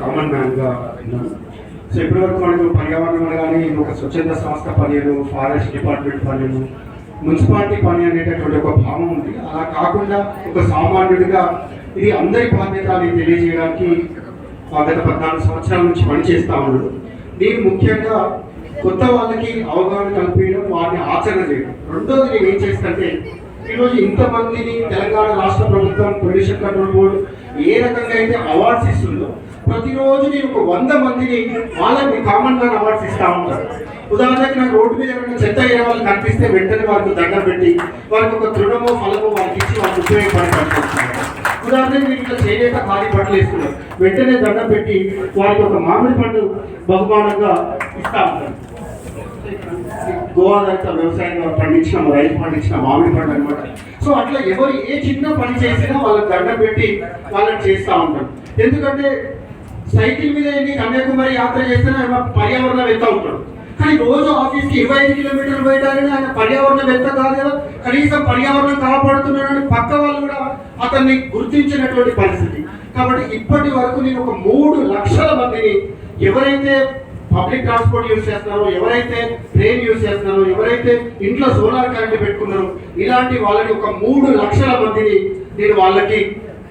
Common మ్యాన్గా ఉన్నాను so ఇప్పటివరకు మనకు పర్యావరణం అనగానే ఒక స్వచ్ఛంద సంస్థ పనిలు ఫారెస్ట్ డిపార్ట్మెంట్ పనులు మున్సిపాలిటీ పని అనేటటువంటి ఒక భావం ఉంది. అలా కాకుండా ఒక సామాన్యుడిగా ఇది అందరి బాధ్యత అని తెలియజేయడానికి గత పద్నాలుగు సంవత్సరాల నుంచి పనిచేస్తా ఉన్నాడు. నేను ముఖ్యంగా కొత్త వాళ్ళకి అవగాహన కల్పించడం వారిని ఆచరణ చేయడం. రెండోది నేను ఏం చేస్తానంటే ఈరోజు ఇంతమందిని తెలంగాణ రాష్ట్ర ప్రభుత్వం పొల్యూషన్ కంట్రోల్ బోర్డు ఏ రకంగా అయితే అవార్డ్స్ ఇస్తుందో ప్రతిరోజు నేను ఒక వంద మందిని వాళ్ళకి కామన్ మ్యాన్ అవార్డ్స్ ఇస్తా ఉంటాను ఉదాహరణకి నాకు రోడ్డు మీద ఏమైనా చెత్త అయ్యే వాళ్ళు కనిపిస్తే వెంటనే వారికి దండం పెట్టి వారికి ఒక తృణమో ఫలమో వారికి ఇచ్చి వాళ్ళకి ఉపయోగపడే ఉదాహరణకి మీరు ఇట్లా చేయలేక ఖాళీ బట్టలు ఇస్తున్నారు వెంటనే దండం పెట్టి వారికి ఒక మామిడి పండు బహుమానంగా ఇస్తా ఉంటాను గోవాదంతా వ్యవసాయంగా పండించిన రైతు పండించిన మామిడి పండు అనమాట సో అట్లా ఎవరు ఏ చిన్న పని చేసినా వాళ్ళకి దండం పెట్టి వాళ్ళని చేస్తూ ఉంటారు. ఎందుకంటే సైకిల్ మీద వెళ్ళి కన్యాకుమారి యాత్ర చేస్తేనే ఆయన పర్యావరణం వెళ్తూ ఉంటాడు కానీ రోజు ఆఫీస్కి ఇరవై ఐదు కిలోమీటర్లు పోయడానికి ఆయన పర్యావరణం వెళ్తా కాదు కదా కనీసం పర్యావరణం కాపాడుతున్నాడని పక్క వాళ్ళు కూడా అతన్ని గుర్తించినటువంటి పరిస్థితి. కాబట్టి ఇప్పటి వరకు నేను ఒక మూడు లక్షల మందిని ఎవరైతే పబ్లిక్ ట్రాన్స్పోర్ట్ యూజ్ చేస్తున్నారో ఎవరైతే ట్రైన్ యూజ్ చేస్తున్నారో ఎవరైతే ఇంట్లో సోలార్ కరెంట్ పెట్టుకున్నారో ఇలాంటి వాళ్ళని ఒక మూడు లక్షల మందిని నేను వాళ్ళకి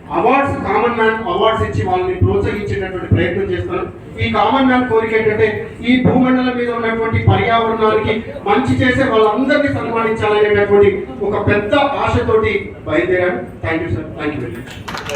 అవార్డ్స్ కామన్ మ్యాన్ అవార్డ్స్ ఇచ్చి వాళ్ళని ప్రోత్సహించేటటువంటి ప్రయత్నం చేస్తాను ఈ కామన్ మ్యాన్ కోరిక ఏంటంటే ఈ భూమండలం మీద ఉన్నటువంటి పర్యావరణానికి మంచి చేసే వాళ్ళందరినీ సన్మానించాలనేటటువంటి ఒక పెద్ద ఆశతోటి బయలుదేరాను. Thank you sir thank you very much